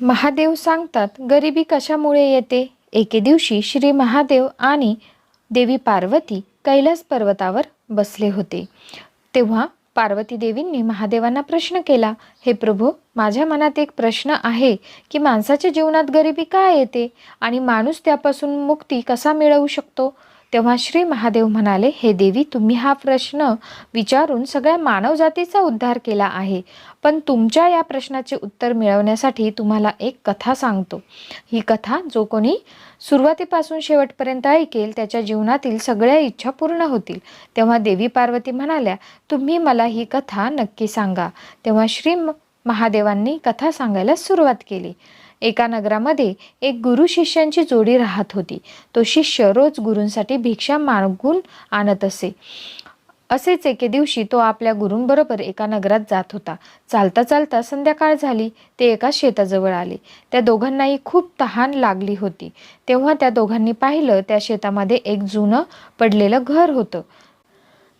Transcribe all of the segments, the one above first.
महादेव सांगतात गरिबी कशामुळे येते? एके दिवशी श्री महादेव आणि देवी पार्वती कैलास पर्वतावर बसले होते. तेव्हा पार्वती देवींनी महादेवांना प्रश्न केला हे प्रभू माझ्या मनात एक प्रश्न आहे की माणसाच्या जीवनात गरिबी का येते? आणि माणूस त्यापासून मुक्ती कसा मिळवू शकतो? तेव्हा श्री महादेव म्हणाले हे देवी तुम्ही हा प्रश्न विचारून सगळ्या मानवजातीचा उद्धार केला आहे. पण तुमच्या या प्रश्नाचे उत्तर मिळवण्यासाठी तुम्हाला एक कथा सांगतो. ही कथा जो कोणी सुरुवातीपासून शेवटपर्यंत ऐकेल त्याच्या जीवनातील सगळ्या इच्छा पूर्ण होतील. तेव्हा देवी पार्वती म्हणाल्या तुम्ही मला ही कथा नक्की सांगा. तेव्हा श्री महादेवांनी कथा सांगायला सुरुवात केली. एका नगरामध्ये एक गुरु शिष्यांची जोडी राहत होती. तो शिष्य रोज गुरूंसाठी भिक्षा मागून आणत असे. असेच एके दिवशी तो आपल्या गुरूंबरोबर एका नगरात जात होता. चालता चालता संध्याकाळ झाली. ते एका शेताजवळ आले. त्या दोघांनाही खूप तहान लागली होती. तेव्हा त्या दोघांनी पाहिलं त्या शेतामध्ये एक जुनं पडलेलं घर होतं.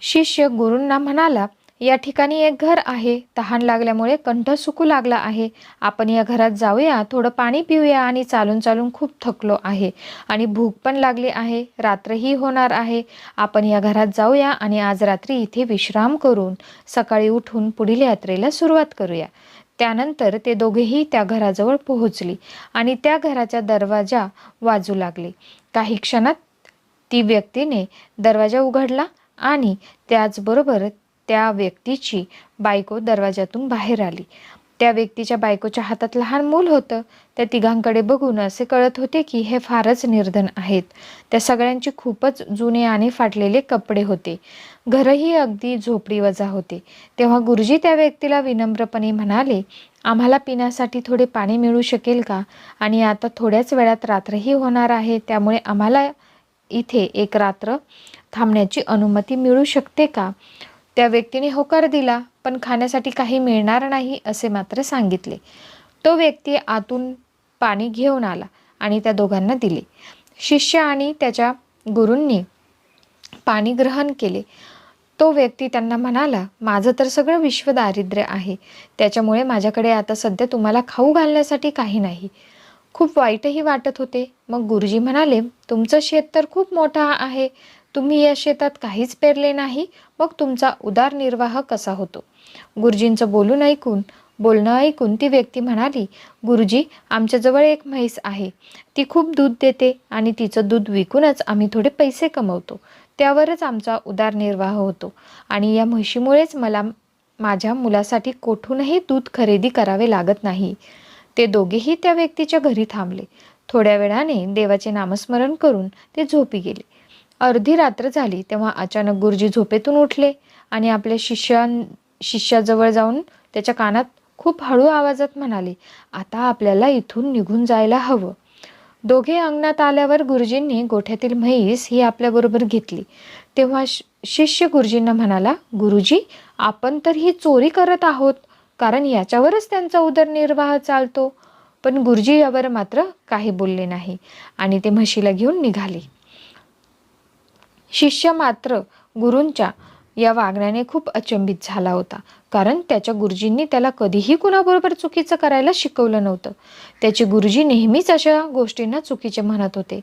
शिष्य गुरूंना म्हणाला या ठिकाणी एक घर आहे. तहान लागल्यामुळे कंठ सुकू लागला आहे. आपण या घरात जाऊया थोडं पाणी पिऊया आणि चालून चालून खूप थकलो आहे. आणि भूक पण लागली आहे. रात्रही होणार आहे. आपण या घरात जाऊया आणि आज रात्री इथे विश्राम करून सकाळी उठून पुढील यात्रेला सुरुवात करूया. त्यानंतर ते दोघेही त्या घराजवळ पोहोचली आणि त्या घराच्या दरवाजा वाजू लागले. काही क्षणात ती व्यक्तीने दरवाजा उघडला आणि त्याचबरोबर त्या व्यक्तीची बायको दरवाजातून बाहेर आली. त्या व्यक्तीच्या बायकोच्या हातात लहान मूल होतं. त्या तिघांकडे बघून असे कळत होते की हे फारच निर्धन आहेत. त्या सगळ्यांची खूपच जुने आणि फाटलेले कपडे होते. घरही अगदी झोपडी वजा होते. तेव्हा गुरुजी त्या व्यक्तीला विनम्रपणे म्हणाले आम्हाला पिण्यासाठी थोडे पाणी मिळू शकेल का? आणि आता थोड्याच वेळात रात्रही होणार आहे त्यामुळे आम्हाला इथे एक रात्र थांबण्याची अनुमती मिळू शकते का? त्या व्यक्तीने होकार दिला पण खाण्यासाठी काही मिळणार नाही असे मात्र सांगितले. तो व्यक्ती आतून पाणी घेऊन आला आणि त्या दोघांना दिले. शिष्य आणि त्याच्या गुरूंनी पाणी ग्रहण केले. तो व्यक्ती त्यांना म्हणाला माझं तर सगळं विश्व दारिद्र्य आहे. त्याच्यामुळे माझ्याकडे आता सध्या तुम्हाला खाऊ घालण्यासाठी काही नाही. खूप वाईटही वाटत होते. मग गुरुजी म्हणाले तुमचं शेत तर खूप मोठं आहे. तुम्ही या शेतात काहीच पेरले नाही मग तुमचा उदारनिर्वाह कसा होतो? गुरुजींचं बोलून ऐकून बोलणं ऐकून ती व्यक्ती म्हणाली गुरुजी आमच्याजवळ एक म्हैस आहे. ती खूप दूध देते आणि तिचं दूध विकूनच आम्ही थोडे पैसे कमवतो. त्यावरच आमचा उदारनिर्वाह होतो. आणि या म्हशीमुळेच मला माझ्या मुलासाठी कोठूनही दूध खरेदी करावे लागत नाही. ते दोघेही त्या व्यक्तीच्या घरी थांबले. थोड्या वेळाने देवाचे नामस्मरण करून ते झोपी गेले. अर्धी रात्र झाली तेव्हा अचानक गुरुजी झोपेतून उठले आणि आपल्या शिष्यां शिष्याजवळ जाऊन त्याच्या कानात खूप हळू आवाजात म्हणाले आता आपल्याला इथून निघून जायला हवं. दोघे अंगणात आल्यावर गुरुजींनी गोठ्यातील म्हैस ही आपल्याबरोबर घेतली. तेव्हा शि- शिष्य गुरुजींना म्हणाला गुरुजी आपण तर ही चोरी करत आहोत कारण याच्यावरच त्यांचा उदरनिर्वाह चालतो. पण गुरुजी यावर मात्र काही बोलले नाही आणि ते म्हशीला घेऊन निघाले. शिष्य मात्र गुरूंच्या या वागण्याने खूप अचंबित झाला होता. कारण त्याच्या गुरुजींनी त्याला कधीही कुणाबरोबर चुकीचं करायला शिकवलं नव्हतं. त्याचे गुरुजी नेहमीच अशा गोष्टींना चुकीचे म्हणत होते.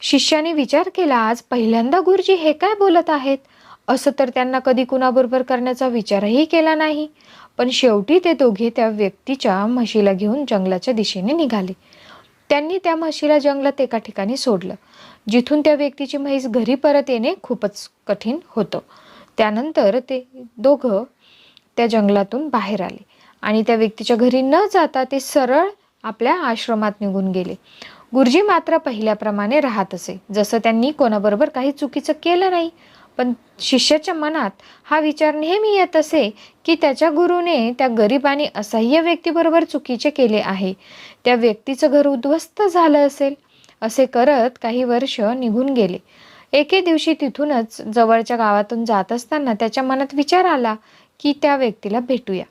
शिष्याने विचार केला आज पहिल्यांदा गुरुजी हे काय बोलत आहेत? असं तर त्यांना कधी कुणाबरोबर करण्याचा विचारही केला नाही पण शेवटी ते दोघे त्या व्यक्तीच्या म्हशीला घेऊन जंगलाच्या दिशेने निघाले. त्यांनी त्या म्हशीला जंगलात एका ठिकाणी सोडलं. जिथून त्या व्यक्तीची म्हैस घरी परत येणे खूपच कठीण होतं. त्यानंतर ते दोघं त्या जंगलातून बाहेर आले आणि त्या व्यक्तीच्या घरी न जाता ते सरळ आपल्या आश्रमात निघून गेले. गुरुजी मात्र पहिल्याप्रमाणे राहत असे जसं त्यांनी कोणाबरोबर काही चुकीचं केलं नाही पण शिष्याच्या मनात हा विचार नेहमी येत असे की त्याच्या गुरुने त्या गरीब आणि असह्य व्यक्तीबरोबर चुकीचे केले आहे. त्या व्यक्तीचं घर उद्ध्वस्त झालं असेल. असे करत काही वर्ष निघून गेले. एके दिवशी तिथूनच जवळच्या गावातून जात असताना त्याच्या मनात विचार आला की त्या व्यक्तीला भेटूया.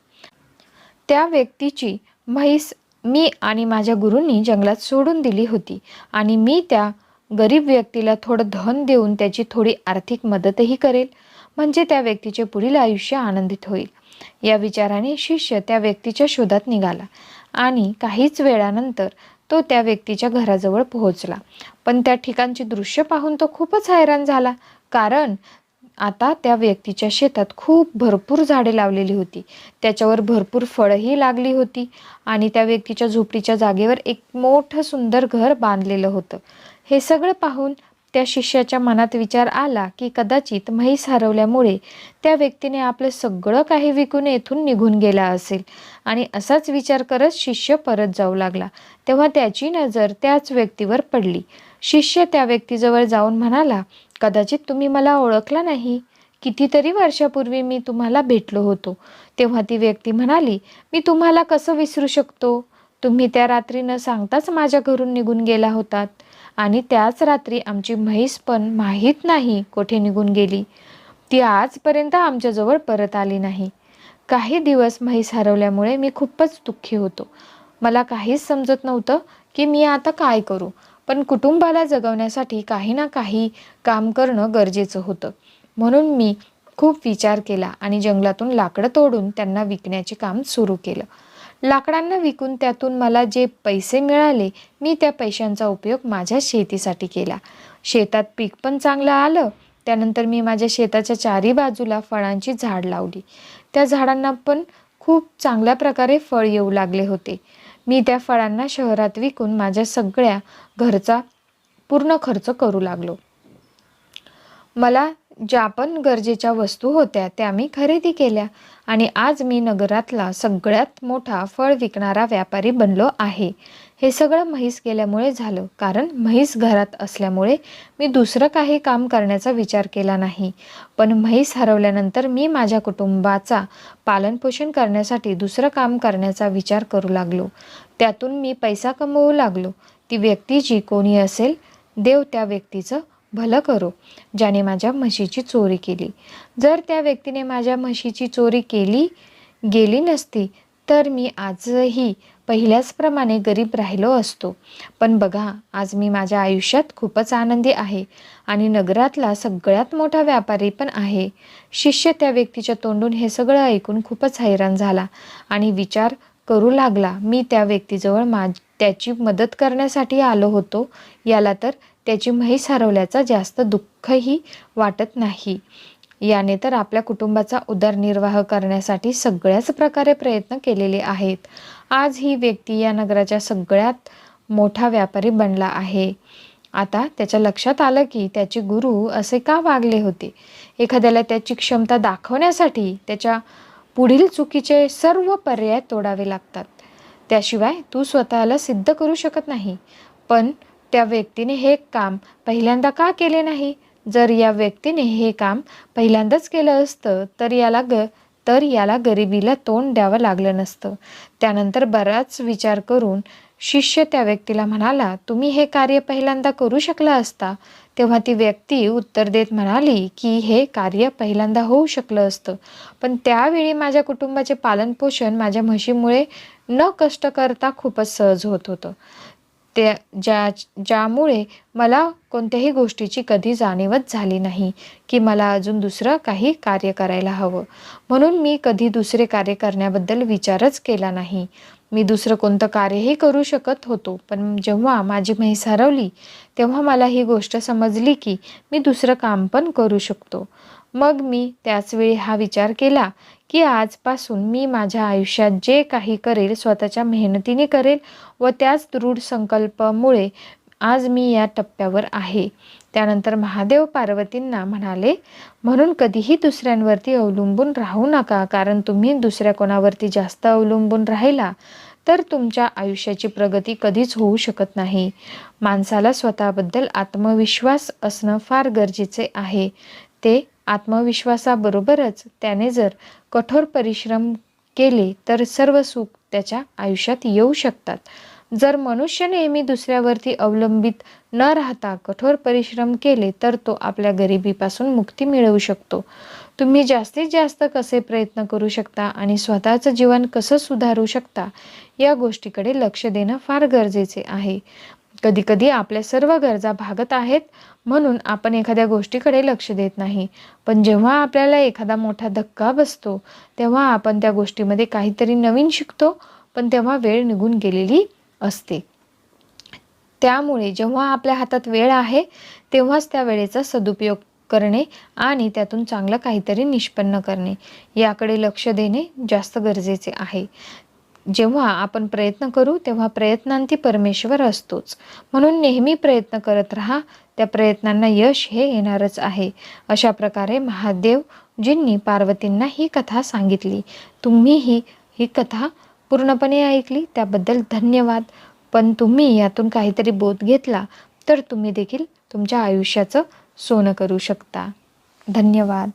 त्या व्यक्तीची म्हैस मी आणि माझ्या गुरूंनी जंगलात सोडून दिली होती आणि मी त्या गरीब व्यक्तीला थोडं धन देऊन त्याची थोडी आर्थिक मदतही करेल म्हणजे त्या व्यक्तीचे पुढील आयुष्य आनंदित होईल. या विचाराने शिष्य त्या व्यक्तीच्या शोधात निघाला आणि काहीच वेळानंतर तो त्या व्यक्तीच्या घराजवळ पोहोचला. पण त्या ठिकाणची दृश्य पाहून तो खूपच हैराण झाला. कारण आता त्या व्यक्तीच्या शेतात खूप भरपूर झाडे लावलेली होती. त्याच्यावर भरपूर फळंही लागली होती आणि त्या व्यक्तीच्या झोपडीच्या जागेवर एक मोठं सुंदर घर बांधलेलं होतं. हे सगळं पाहून त्या शिष्याच्या मनात विचार आला की कदाचित म्हैस हरवल्यामुळे त्या व्यक्तीने आपलं सगळं काही विकून येथून निघून गेला असेल. आणि असाच विचार करत शिष्य परत जाऊ लागला. तेव्हा त्याची नजर त्याच व्यक्तीवर पडली. शिष्य त्या व्यक्तीजवळ जाऊन म्हणाला कदाचित तुम्ही मला ओळखला नाही. कितीतरी वर्षापूर्वी मी तुम्हाला भेटलो होतो. तेव्हा ती व्यक्ती म्हणाली मी तुम्हाला कसं विसरू शकतो? तुम्ही त्या रात्री न सांगताच माझ्या घरून निघून गेला होतात. आणि त्याच रात्री आमची म्हैस पण माहीत नाही कोठे निघून गेली. ती आजपर्यंत आमच्याजवळ परत आली नाही. काही दिवस म्हैस हरवल्यामुळे मी खूपच दुःखी होतो. मला काहीच समजत नव्हतं की मी आता काय करू पण कुटुंबाला जगवण्यासाठी काही ना काही काम करणं गरजेचं होतं. म्हणून मी खूप विचार केला आणि जंगलातून लाकडं तोडून त्यांना विकण्याचे काम सुरू केलं. लाकडांना विकून त्यातून मला जे पैसे मिळाले मी त्या पैशांचा उपयोग माझ्या शेतीसाठी केला. शेतात पीक पण चांगलं आलं. त्यानंतर मी माझ्या शेताच्या चारी बाजूला फळांची झाड लावली. त्या झाडांना पण खूप चांगल्या प्रकारे फळ येऊ लागले होते. मी त्या फळांना शहरात विकून माझ्या सगळ्या घरचा पूर्ण खर्च करू लागलो. मला ज्या पण गरजेच्या वस्तू होत्या त्या मी खरेदी केल्या आणि आज मी नगरातला सगळ्यात मोठा फळ विकणारा व्यापारी बनलो आहे. हे सगळं म्हैस गेल्यामुळे झालं कारण म्हैस घरात असल्यामुळे मी दुसरं काही काम करण्याचा विचार केला नाही. पण म्हैस हरवल्यानंतर मी माझ्या कुटुंबाचा पालनपोषण करण्यासाठी दुसरं काम करण्याचा विचार करू लागलो. त्यातून मी पैसा कमवू लागलो. ती व्यक्ती जी कोणी असेल देव त्या व्यक्तीचं भलं करो. ज्याने माझ्या म्हशीची चोरी केली. जर त्या व्यक्तीने माझ्या म्हशीची चोरी केली गेली नसती तर मी आजही पहिल्याचप्रमाणे गरीब राहिलो असतो. पण बघा आज मी माझ्या आयुष्यात खूपच आनंदी आहे आणि नगरातला सगळ्यात मोठा व्यापारी पण आहे. शिष्य त्या व्यक्तीच्या तोंडून हे सगळं ऐकून खूपच हैराण झाला आणि विचार करू लागला मी त्या व्यक्तीजवळ मा त्याची मदत करण्यासाठी आलो होतो. याला तर त्याची म्हैस हरवल्याचा जास्त दुःखही वाटत नाही. याने तर आपल्या कुटुंबाचा उदरनिर्वाह करण्यासाठी सगळ्याच प्रकारे प्रयत्न केलेले आहेत. आज ही व्यक्ती या नगराच्या सगळ्यात मोठा व्यापारी बनला आहे. आता त्याच्या लक्षात आलं की त्याचे गुरु असे का वागले होते? एखाद्याला त्याची क्षमता दाखवण्यासाठी त्याच्या पुढील चुकीचे सर्व पर्याय तोडावे लागतात. त्याशिवाय तू स्वतःला सिद्ध करू शकत नाही. पण त्या व्यक्तीने हे काम पहिल्यांदा का केले नाही? जर या व्यक्तीने हे काम पहिल्यांदाच केलं असतं तर याला ग तर याला गरिबीला तोंड द्यावं लागलं नसतं. त्यानंतर बराच विचार करून शिष्य त्या व्यक्तीला म्हणाला तुम्ही हे कार्य पहिल्यांदा करू शकला असता. तेव्हा ती व्यक्ती उत्तर देत म्हणाली की हे कार्य पहिल्यांदा होऊ शकलं असतं. पण त्यावेळी माझ्या कुटुंबाचे पालनपोषण माझ्या म्हशीमुळे न कष्ट करता खूपच सहज होत होतं. त्या ज्या ज्यामुळे मला कोणत्याही गोष्टीची कधी जाणीवच झाली नाही की मला अजून दुसरं काही कार्य करायला हवं. म्हणून मी कधी दुसरे कार्य करण्याबद्दल विचारच केला नाही. मी दुसरं कोणतं कार्यही करू शकत होतो पण जेव्हा माझी म्हैस हरवली तेव्हा मला ही गोष्ट समजली की मी दुसरं काम पण करू शकतो. मग मी त्याचवेळी हा विचार केला की आजपासून मी माझ्या आयुष्यात जे काही करेल स्वतःच्या मेहनतीने करेल व त्याच दृढ संकल्पामुळे आज मी या टप्प्यावर आहे. त्यानंतर महादेव पार्वतींना म्हणाले म्हणून कधीही दुसऱ्यांवरती अवलंबून राहू नका कारण तुम्ही दुसऱ्या कोणावरती जास्त अवलंबून राहिला तर तुमच्या आयुष्याची प्रगती कधीच होऊ शकत नाही. माणसाला स्वतःबद्दल आत्मविश्वास असणं फार गरजेचे आहे. ते आत्मविश्वासाबरोबरच त्याने जर कठोर परिश्रम केले तर सर्व सुख त्याच्या आयुष्यात येऊ शकतात. जर मनुष्य नेहमी दुसऱ्यावरती अवलंबित न राहता कठोर परिश्रम केले तर तो आपल्या गरिबीपासून मुक्ती मिळवू शकतो. तुम्ही जास्तीत जास्त कसे प्रयत्न करू शकता आणि स्वतःचं जीवन कसं सुधारू शकता या गोष्टीकडे लक्ष देणं फार गरजेचे आहे. कधीकधी आपल्या सर्व गरजा भागत आहेत म्हणून आपण एखाद्या गोष्टीकडे लक्ष देत नाही. पण जेव्हा आपल्याला एखादा मोठा धक्का बसतो तेव्हा आपण त्या गोष्टीमध्ये काहीतरी नवीन शिकतो पण तेव्हा वेळ निघून गेलेली असते. त्यामुळे जेव्हा आपल्या हातात वेळ आहे तेव्हाच त्या वेळेचा सदुपयोग करणे आणि त्यातून चांगलं काहीतरी निष्पन्न करणे. याकडे लक्ष देणे जास्त गरजेचे आहे. जेव्हा आपण प्रयत्न करू तेव्हा प्रयत्नांती परमेश्वर असतोच. म्हणून नेहमी प्रयत्न करत राहा त्या प्रयत्नांना यश हे येणारच आहे. अशा प्रकारे महादेवजींनी पार्वतींना ही कथा सांगितली. तुम्हीही ही कथा पूर्णपणे ऐकली त्याबद्दल धन्यवाद. पण तुम्ही यातून काहीतरी बोध घेतला तर तुम्ही देखील तुमच्या आयुष्याचं सोनं करू शकता. धन्यवाद.